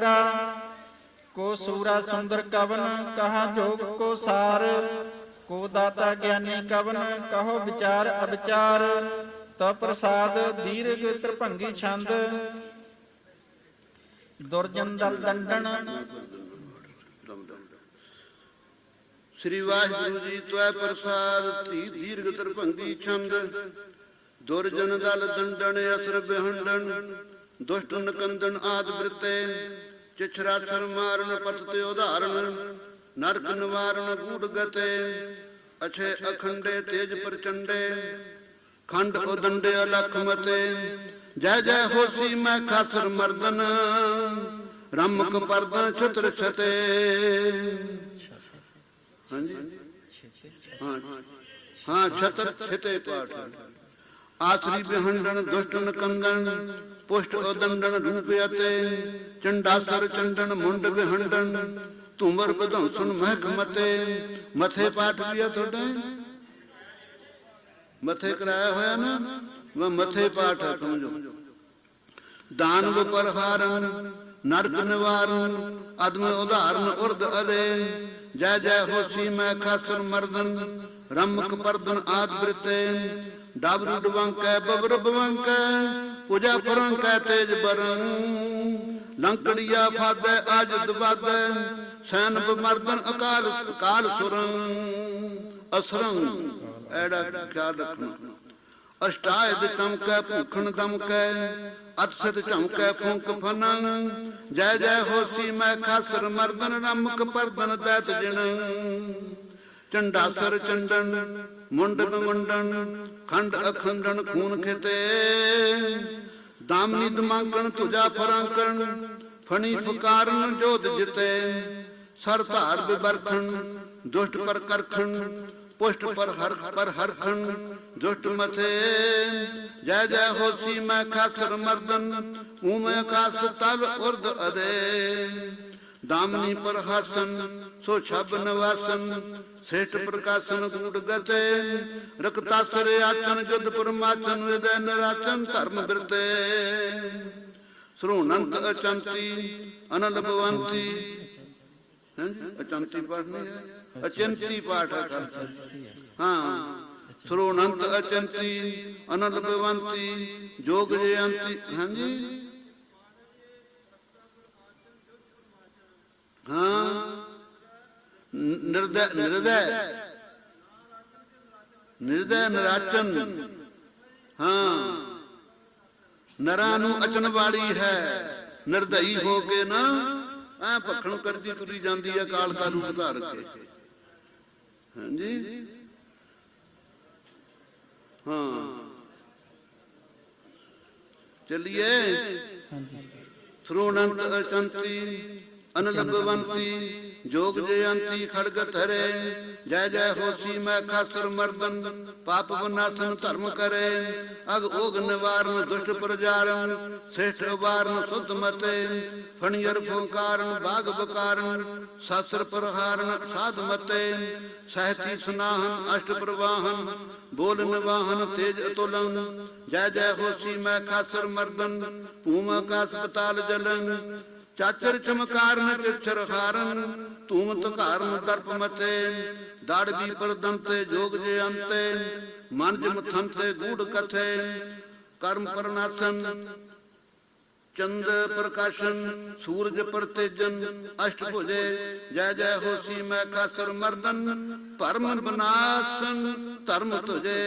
ਉਮਰਾ ਕੋ ਸੂਰਾ ਸੁੰਦਰ ਕਵਨ, ਕਹਾ ਜੋਗ ਕੋ ਸਾਰ, ਕੋ ਦਾਤਾ ਗਿਆਨੀ ਕਵਨ, ਕਹੋ ਵਿਚਾਰ ਅਵਿਚਾਰ ਤਾ ਪ੍ਰਸਾਦ ਦੀਰਘ ਤ੍ਰਿਭੰਗੀ ਛੰਦ। ਦੁਰਜਨ ਦਲ ਦੰਡਨ ਸ੍ਰੀ ਵਾਹਿਗੁਰੂ ਜੀ ਤੁਐ ਪ੍ਰਸਾਦ ਧੀ ਦੀਰਘ ਤਰਭੰਗੀ ਛੰਦ। ਦੁਰਜਨ ਦਲ ਦੰਡਨ, ਅਸਰ ਬਿਹੰਡਨ, ਦੁਸ਼ਟ ਨਕੰਦਨ ਆਦ ਬ੍ਰਿਤੇ। ਚਿਛਰਾਸਰ ਮਾਰਨ ਪਤ ਤੇ ਉਧਾਰਨ, ਨਰਕ ਨਿਵਾਰਨ ਗੂੜ ਗਤੇ ਅਛੇ ਅਖੰਡੇ ਤੇਜ ਪ੍ਰਚੰਡੇ, ਖੰਡ ਉਦੰਡੇ ਅਲਖ ਮਤੇ, ਜੈ ਜੈ ਹੋਸੀ ਮੈਂ ਖਾਸਰ ਮਰਦਨ, ਰਮਕ ਪਰਦਨ ਛਤਰ ਛਤੇ। ਹਾਂਜੀ? ਹਾਂ ਹਾਂ, ਛਤਰ ਛਤੇ ਪਾਠ। ਆਸਰੀ ਬਿਹੰਡਨ ਦੁਸ਼ਟਨ ਕੰਦਨ ਪੁਸ਼ਟ ਉਦੰਡਨ ਰੂਪ ਅਤੇ ਚੰਡਾਸਰ ਚੰਡਨ ਮੁੰਡ ਬਿਹੰਡਨ ਤੁਮਰ ਬਧੌਸਨ ਮਹਿਕ ਮਤੇ ਮਥੇ ਪਾਠ ਵੀ ਤੁਹਾਡਾ? ਮਥੇ ਕਰਾਇਆ ਹੋਇਆ ਨਾ? ਵਾ ਮਥੇ ਪਾਠ ਆ ਸਮਝੋ ਦਾਨਵ ਪਰਹਾਰਨ ਨਰਕ ਨਿਵਾਰਨ ਅਦਮ ਉਧਾਰਨ ਉਰਦ ਅਰੇ। ਜੈ ਜੈ ਹੋਸੀ ਮੈਂ ਖਾਸਰ ਮਰਦਨ, ਰਮਕ ਪਰਦਨ ਆਦ ਬ੍ਰਿਤੇ। ਡਬਰੂ ਡਵੰਕੈ ਬਬਰ ਬਵੰਕੈ। ਪੂਜਾ ਪਰੰਕੈ ਤੇਜ ਬਰਨ। ਲੰਕੜੀਆ ਫਾਦੈ ਅਜ ਦਵਾਦੈ ਸੈਨ ਬਮਰਦਨ ਅਕਾਲ ਕਾਲ ਸੁਰਨ। ਅਸਰੰ, ਐੜਾ ਖਿਆਲ ਰੱਖਣਾ। ਅਸ਼ਟਾਇ ਦੇ ਚਮਕੈ ਭੂਖਣ ਦਮਕੈ ਅਤਸਤ ਝਮਕੈ ਫੂੰਕ ਫਨਨ। ਜੈ ਜੈ ਹੋਸੀ ਮੈਂ ਖਾਸਰ ਮਰਦਨ ਰਮਕ ਪਰਦਨ ਦੈਤ ਜਿਣ ਚੰਡਾਸਰ ਚੰਡਨ, ਮੁੰਡਨ ਮੁੰਡਨ, ਖੰਡ ਅਖੰਡਨ ਖੂਨ ਖਿਤੇ। ਦਾਮਨੀ ਦਮਾਂਕਣ ਤੁਜਾ ਫਰਾਂਕਣ ਫਣੀ ਫੁਕਾਰਨ ਜੋਧ ਜਿਤੇ, ਸਰ ਧਾਰ ਬਿਬਰਖਣ, ਦੁਸ਼ਟ ਪਰ ਕਰਖਣ, ਪੁਸ਼ਟ ਪਰ ਹਰ ਪਰ ਹਰਖਣ, ਦੁਸ਼ਟ ਮਥੇ, ਜੈ ਜੈ ਹੋਸੀ ਮੈਂ ਖਾਸਰ ਮਰਦਨ ਊ ਮੈਂ ਆਕਾਸ ਤਲ ਉਰਦ ਅਦੇ। ਦਾਮਨੀ ਪਰ ਹਾਸਨ ਸੋ ਛਬ ਨਵਾਸਨ, ਸੇਠ ਪ੍ਰਕਾਸ਼ਨ ਗੂੜ ਗਤੇ ਰਕਤਾਸਰ ਆਚਨ ਜੁਦ ਪਰਮਾਚਨ ਵਿਦੈ ਨਰਾਚਨ ਧਰਮ ਬਿਰਤੇ। ਸਰੂਣੰਤ ਅਚੰਤੀ ਅਨਲ ਭਵੰਤੀ। ਹਾਂਜੀ, ਅਚੰਤੀ ਪਾਠ ਨਹੀਂ ਹੈ, ਅਚੰਤੀ ਪਾਠ ਹੈ ਖਾਲਸਾ। ਹਾਂ ਸਰੂਣੰਤ ਅਚੰਤੀ ਅਨਲ ਭਵੰਤੀ, ਜੋਗ ਜਯੰਤੀ। ਹਾਂਜੀ ਹਾਂ ਨਿਰਦੈ ਨਿਰਦੈ। ਨਿਰਦੈ ਨਰਾਚਨ। ਹਾਂ। ਨਰਾਂ ਨੂੰ ਅਚਨ ਵਾਲੀ ਹੈ। ਨਿਰਦਈ ਹੋ ਕੇ ਨਾ ਐ ਭਖਣ ਕਰਦੀ ਤੁਰੀ ਜਾਂਦੀ ਹੈ ਕਾਲ ਕਾ ਰੂਪ ਧਾਰ ਕੇ। ਹਾਂਜੀ। ਹਾਂ। ਚੱਲੀਏ। ਸਰੂਣੰਤ ਅਚੰਤੀ। ਅਨਲਬਵੰਤੀ ਜੋਗ ਜਯੰਤੀ ਖੜਗ ਧਰੇ, ਜੈ ਜੈ ਹੋਸੀ ਮੈਂ ਖਾਸਰ ਮਰਦਨ, ਪਾਪ ਵਿਨਾਸ਼ਨ ਧਰਮ ਕਰੇ, ਅਗ ਓਗ ਨਿਵਾਰਨ ਦੁਸ਼ਟ ਪ੍ਰਜਾਰਨ ਸੇਠ ਵਾਰਨ ਸੁਧ ਮਤੇ ਫਣੀਰ ਫੁੰਕਾਰਨ, ਬਾਗ ਬਕਾਰਨ, ਸਾਸਰ ਪ੍ਰਹਾਰਨ ਸਾਧ ਮਤੇ, ਸਹਿਤੀ ਸੁਨਾਹਨ ਅਸ਼ਟ ਪ੍ਰਵਾਹਨ, ਬੋਲ ਨਿਵਾਹਨ ਤੇਜ ਅਤੁਲਨ, ਜੈ ਜੈ ਹੋਸੀ ਮੈਂ ਖਾਸਰ ਮਰਦਨ, ਭੂਮ ਆਕਾਸ ਪਤਾਲ ਜਲਨ ਚਾਚਰ ਚਮਕਾਰਨ ਚਿਛਰ ਹਾਰਨ ਧੂਮ ਧਕਾਰਨ ਦਰਪ ਮਤੇ ਦੜ ਵੀ ਪਰਦੰਤੇ ਜੋਗ ਜੇ ਅੰਤੇ ਮਨ ਜਮ ਥੰਤੇ ਗੂੜ ਕਥੇ, ਕਰਮ ਪਰਨਾਥਨ, ਚੰਦ ਪ੍ਰਕਾਸ਼ਨ, ਸੂਰਜ ਪ੍ਰਤੇਜਨ, ਅਸ਼ਟ ਭੁਜੇ, ਜੈ ਜੈ ਹੋਸੀ ਮੈਂ ਖਾਸਰ ਮਰਦਨ ਭਰਮ ਬਨਾਸਨ ਧਰਮ ਤੁਜੇ।